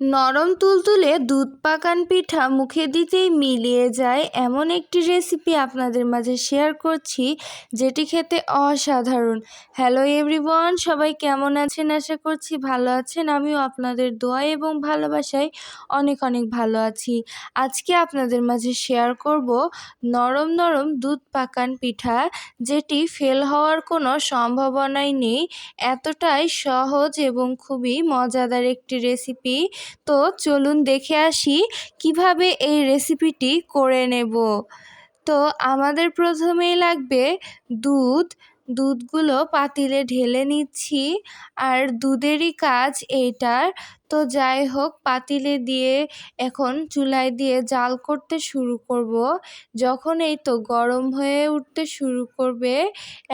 নরম তুলতুলে দুধ পাকান পিঠা মুখে দিতেই মিলিয়ে যায় এমন একটি রেসিপি আপনাদের মাঝে শেয়ার করছি, যেটি খেতে অসাধারণ। হ্যালো এভরিওয়ান সবাই কেমন আছেন? আশা করছি ভালো আছেন। আমিও আপনাদের দোয়া এবং ভালোবাসায় অনেক অনেক ভালো আছি। আজকে আপনাদের মাঝে শেয়ার করব নরম নরম দুধ পাকান পিঠা, যেটি ফেল হওয়ার কোনো সম্ভাবনাই নেই। এতটাই সহজ এবং খুবই মজাদার একটি রেসিপি তো চলুন দেখে আসি কীভাবে এই রেসিপিটি করে নেব। তো আমাদের প্রথমেই লাগবে দুধ। দুধগুলো পাতিলে ঢেলে নিচ্ছি। আর দুধেরই কাজ এইটার। তো যাই হোক, পাতিলে দিয়ে এখন চুলায় দিয়ে জাল করতে শুরু করব। যখন এই তো গরম হয়ে উঠতে শুরু করবে,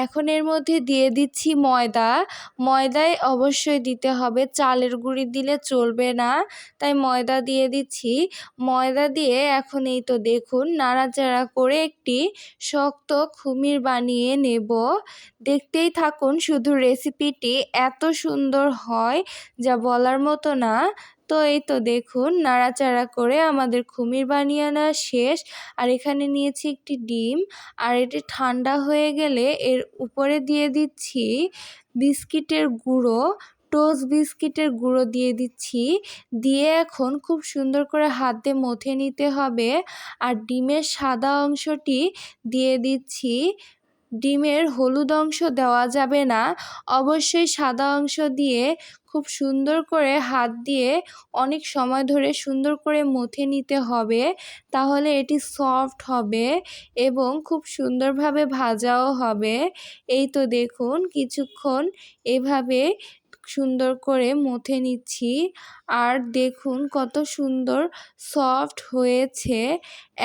এখন এর মধ্যে দিয়ে দিচ্ছি ময়দা। ময়দায় অবশ্যই দিতে হবে, চালের গুঁড়ি দিলে চলবে না, তাই ময়দা দিয়ে দিচ্ছি। ময়দা দিয়ে এখন এই তো দেখুন, নাড়াচাড়া করে একটি শক্ত খুমির বানিয়ে নেব। দেখতেই থাকুন, শুধু রেসিপিটি এত সুন্দর হয়, যা বলার মতো না। তো এই তো দেখুন, নাড়াচাড়া করে আমাদের খুমির বানিয়ে আনা শেষ। আর এখানে নিয়েছি একটি ডিম। আর এটি ঠান্ডা হয়ে গেলে এর উপরে দিয়ে দিচ্ছি বিস্কিটের গুঁড়ো, টোস্ট বিস্কিটের গুঁড়ো দিয়ে দিচ্ছি। দিয়ে এখন খুব সুন্দর করে হাত মথে নিতে হবে। আর ডিমের সাদা অংশটি দিয়ে দিচ্ছি ডিমের হলুদ অংশ দেওয়া যাবে না। অবশ্যই সাদা অংশ দিয়ে খুব সুন্দর করে হাত দিয়ে অনেক সময় ধরে সুন্দর করে মথে নিতে হবে। তাহলে এটি সফট হবে এবং খুব সুন্দরভাবে ভাজাও হবে। এই তো দেখুন, কিছুক্ষণ এভাবে সুন্দর করে মথে নিচ্ছি। আর দেখুন কত সুন্দর সফট হয়েছে।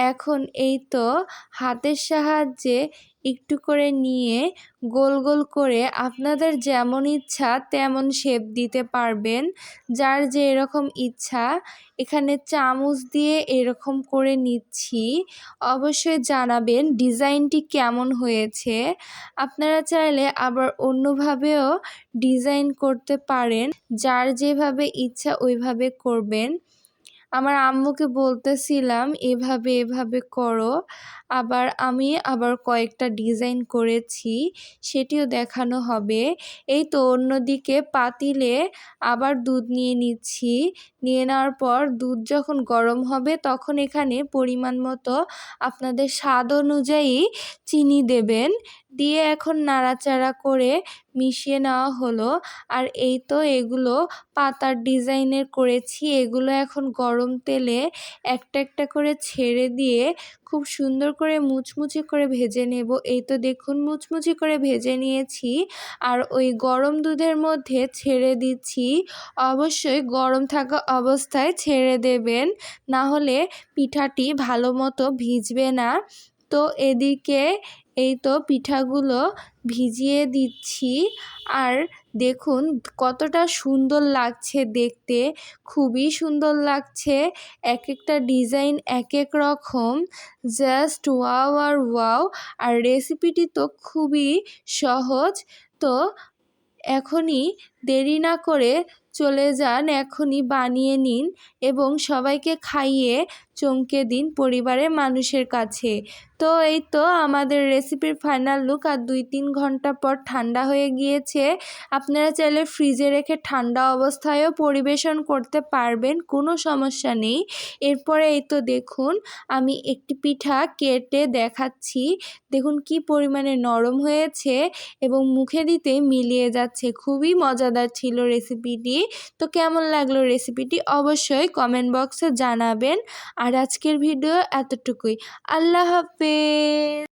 এখন এই তো হাতের সাহায্যে একটু করে নিয়ে গোল গোল করে আপনাদের যেমন ইচ্ছা তেমন শেপ দিতে পারবেন। যার যে এরকম ইচ্ছা, এখানে চামচ দিয়ে এরকম করে নিচ্ছি। অবশ্যই জানাবেন ডিজাইনটি কেমন হয়েছে। আপনারা চাইলে আবার অন্যভাবেও ডিজাইন করতে পারেন। যার যেভাবে ইচ্ছা ওইভাবে করবেন। আমার আম্মুকে বলতেছিলাম, এভাবে এভাবে করো। আবার আমি আবার কয়েকটা ডিজাইন করেছি, সেটিও দেখানো হবে। এই তো অন্যদিকে পাতিলে আবার দুধ নিয়ে নিচ্ছি। নিয়ে নেওয়ার পর দুধ যখন গরম হবে, তখন এখানে পরিমাণ মতো আপনাদের স্বাদ অনুযায়ী চিনি দেবেন। দিয়ে এখন নাড়াচাড়া করে মিশিয়ে নেওয়া হলো। আর এই তো এগুলো পাতার ডিজাইনের করেছি। এগুলো এখন গরম তেলে একটা একটা করে ছেড়ে দিয়ে খুব সুন্দর করে মুচমুচে করে ভেজে নেব। এই তো দেখুন মুচমুচি করে ভেজে নিয়েছি। আর ওই গরম দুধের মধ্যে ছেড়ে দিচ্ছি। অবশ্যই গরম থাকা অবস্থায় ছেড়ে দেবেন। না হলে পিঠাটি ভালো মতো ভিজবে না। তো এদিকে এই তো পিঠাগুলো ভিজিয়ে দিচ্ছি। আর দেখুন কতটা সুন্দর লাগছে দেখতে, খুবই সুন্দর লাগছে। এক একটা ডিজাইন এক এক রকম, জাস্ট ওয়াও আর ওয়াও। আর রেসিপিটি তো খুবই সহজ। তো এখনই দেরি না করে চলে যান, এখনই বানিয়ে নিন এবং সবাইকে খাইয়ে চমকে দিন পরিবারের মানুষের কাছে। তো এই তো আমাদের রেসিপির ফাইনাল লুক আর দুই তিন ঘণ্টা পর ঠান্ডা হয়ে গিয়েছে। আপনারা চাইলে ফ্রিজে রেখে ঠান্ডা অবস্থায়ও পরিবেশন করতে পারবেন, কোনো সমস্যা নেই। এরপরে এই তো দেখুন, আমি একটি পিঠা কেটে দেখাচ্ছি। দেখুন কি পরিমাণে নরম হয়েছে এবং মুখে দিতে মিলিয়ে যাচ্ছে। খুবই মজাদার ছিল রেসিপিটি। তো কেমন লাগল রেসিপিটি অবশ্যই কমেন্ট বক্সে জানাবেন। আর আজকের ভিডিও এতটুকুই। আল্লাহ হাফেজ।